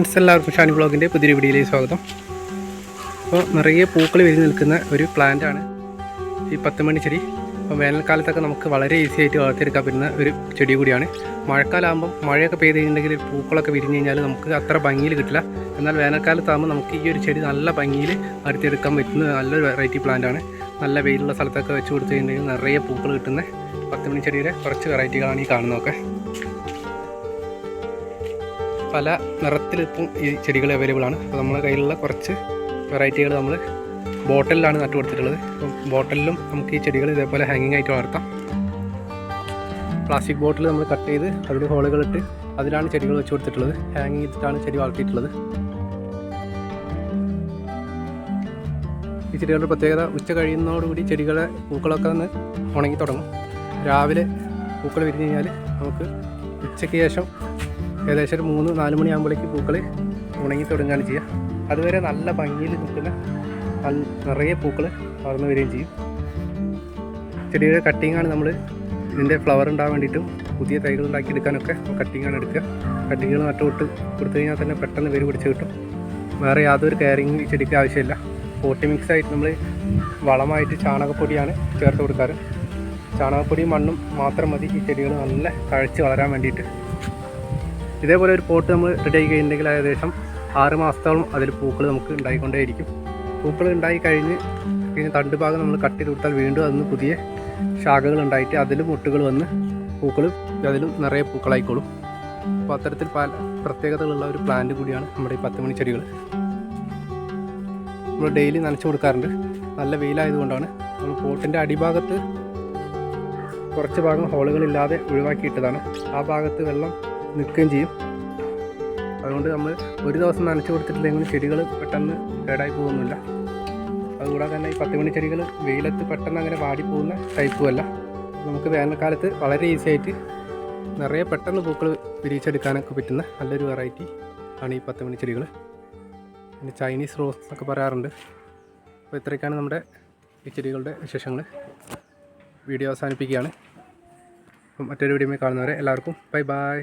എല്ലാവർക്കും ഷാനി ബ്ലോഗിന്റെ പുതിയൊരു വീഡിയോയിലേക്ക് സ്വാഗതം. അപ്പോൾ നിറയെ പൂക്കൾ വിരിഞ്ഞ് നിൽക്കുന്ന ഒരു പ്ലാന്റാണ് ഈ പത്ത് മണി ചെടി. അപ്പോൾ വേനൽക്കാലത്തൊക്കെ നമുക്ക് വളരെ ഈസി ആയിട്ട് വളർത്തിയെടുക്കാൻ പറ്റുന്ന ഒരു ചെടി കൂടിയാണ്. മഴക്കാലമാകുമ്പം മഴയൊക്കെ പെയ്ത് കഴിഞ്ഞിട്ടുണ്ടെങ്കിൽ പൂക്കളൊക്കെ വിരിഞ്ഞ് കഴിഞ്ഞാൽ നമുക്ക് അത്ര ഭംഗിയിൽ കിട്ടില്ല. എന്നാൽ വേനൽക്കാലത്താകുമ്പോൾ നമുക്ക് ഈ ഒരു ചെടി നല്ല ഭംഗിയിൽ വളർത്തിയെടുക്കാൻ പറ്റുന്ന നല്ലൊരു വെറൈറ്റി പ്ലാന്റാണ് നല്ല വെയിലുള്ള സ്ഥലത്തൊക്കെ വെച്ച് കൊടുത്തു കഴിഞ്ഞിട്ടുണ്ടെങ്കിൽ നിറയെ പൂക്കൾ കിട്ടുന്ന പത്ത് മണി ചെടിയുടെ കുറച്ച് വെറൈറ്റികളാണ് ഈ കാണുന്നതൊക്കെ. പല നിറത്തിലിപ്പം ഈ ചെടികൾ അവൈലബിൾ ആണ്. അപ്പോൾ നമ്മുടെ കയ്യിലുള്ള കുറച്ച് വെറൈറ്റികൾ നമ്മൾ ബോട്ടലിലാണ് നട്ടു കൊടുത്തിട്ടുള്ളത്. അപ്പം ബോട്ടലിലും നമുക്ക് ഈ ചെടികൾ ഇതേപോലെ ഹാങ്ങിങ് ആയിട്ട് വളർത്താം. പ്ലാസ്റ്റിക് ബോട്ടിൽ നമ്മൾ കട്ട് ചെയ്ത് അതിൽ ഹോളുകളിട്ട് അതിലാണ് ചെടികൾ വെച്ച് കൊടുത്തിട്ടുള്ളത്. ഹാങ്ങിങ് ചെയ്തിട്ടാണ് ചെടി വളർത്തിയിട്ടുള്ളത്. ഈ ചെടികളുടെ പ്രത്യേകത ഉച്ച കഴിയുന്നതോടുകൂടി ചെടികളെ പൂക്കളൊക്കെ ഒന്ന് ഉണങ്ങി തുടങ്ങും. രാവിലെ പൂക്കൾ വിരിഞ്ഞു കഴിഞ്ഞാൽ നമുക്ക് ഉച്ചയ്ക്ക് ശേഷം ഏകദേശം ഒരു മൂന്ന് നാല് മണിയാകുമ്പോഴേക്ക് പൂക്കൾ ഉണങ്ങി തുടങ്ങുകയാണ് ചെയ്യുക. അതുവരെ നല്ല ഭംഗിയിൽ നിൽക്കുന്ന നിറയെ പൂക്കൾ വളർന്നു വരികയും ചെയ്യും. ചെടിയുടെ കട്ടിങ്ങാണ് നമ്മൾ ഇതിന്റെ ഫ്ലവർ ഉണ്ടാകാൻ വേണ്ടിയിട്ടും പുതിയ തൈകൾ ഉണ്ടാക്കിയെടുക്കാനൊക്കെ കട്ടിങ്ങാണ് എടുക്കുക. കട്ടിങ്ങുകൾ നട്ടുവിട്ട് കൊടുത്തു കഴിഞ്ഞാൽ തന്നെ പെട്ടെന്ന് വേര് പിടിച്ച് കിട്ടും. വേറെ യാതൊരു കെയറിങ് ഈ ചെടിക്ക് ആവശ്യമില്ല. പോട്ടി മിക്സ് ആയിട്ട് നമ്മൾ വളമായിട്ട് ചാണകപ്പൊടിയാണ് ചേർത്ത് കൊടുക്കാറ്. ചാണകപ്പൊടിയും മണ്ണും മാത്രം മതി ഈ ചെടികൾ നല്ല തഴച്ച് വളരാൻ വേണ്ടിയിട്ട്. ഇതേപോലെ ഒരു പോട്ട് നമ്മൾ റെഡി ആയി കഴിഞ്ഞിട്ടുണ്ടെങ്കിൽ ഏകദേശം ആറ് മാസത്തോളം അതിൽ പൂക്കൾ നമുക്ക് ഉണ്ടായിക്കൊണ്ടേയിരിക്കും. പൂക്കൾ ഉണ്ടായി കഴിഞ്ഞ് പിന്നെ തണ്ട് ഭാഗം നമ്മൾ കട്ട് ചെയ്ത് കൊടുത്താൽ വീണ്ടും അതിന് പുതിയ ശാഖകൾ ഉണ്ടായിട്ട് അതിലും മുട്ടുകൾ വന്ന് പൂക്കൾ അതിലും നിറയെ പൂക്കളായിക്കോളും. അപ്പോൾ അത്തരത്തിൽ പല പ്രത്യേകതകളുള്ള ഒരു പ്ലാന്റ് കൂടിയാണ് നമ്മുടെ ഈ പത്ത് മണി ചെടികൾ. നമ്മൾ ഡെയിലി നനച്ചു കൊടുക്കാറുണ്ട്. നല്ല വെയിലായതുകൊണ്ടാണ് നമ്മൾ പോട്ടിന്റെ അടിഭാഗത്ത് കുറച്ച് ഭാഗം ഹോളുകളില്ലാതെ ഒഴിവാക്കിയിട്ടതാണ്. ആ ഭാഗത്ത് വെള്ളം നിൽക്കുകയും ചെയ്യും. അതുകൊണ്ട് നമ്മൾ ഒരു ദിവസം നനച്ചു കൊടുത്തിട്ടില്ലെങ്കിൽ ചെടികൾ പെട്ടെന്ന് കേടായി പോകുന്നില്ല. അതുകൂടാതെ തന്നെ ഈ പത്ത് മണി ചെടികൾ വെയിലത്ത് പെട്ടെന്ന് അങ്ങനെ വാടിപ്പോകുന്ന ടൈപ്പുമല്ല. നമുക്ക് വേനൽക്കാലത്ത് വളരെ ഈസി ആയിട്ട് നിറയെ പെട്ടെന്ന് പൂക്കൾ പിരിച്ചെടുക്കാനൊക്കെ പറ്റുന്ന നല്ലൊരു വെറൈറ്റി ആണ് ഈ പത്ത് മണി ചെടികൾ. പിന്നെ ചൈനീസ് റോസ് എന്നൊക്കെ പറയാറുണ്ട്. അപ്പോൾ ഇത്രയൊക്കെയാണ് നമ്മുടെ ഈ ചെടികളുടെ വിശേഷങ്ങൾ. വീഡിയോ അവസാനിപ്പിക്കുകയാണ്. മറ്റൊരു വീഡിയോ കാണുന്നവരെ എല്ലാവർക്കും ബൈ ബൈ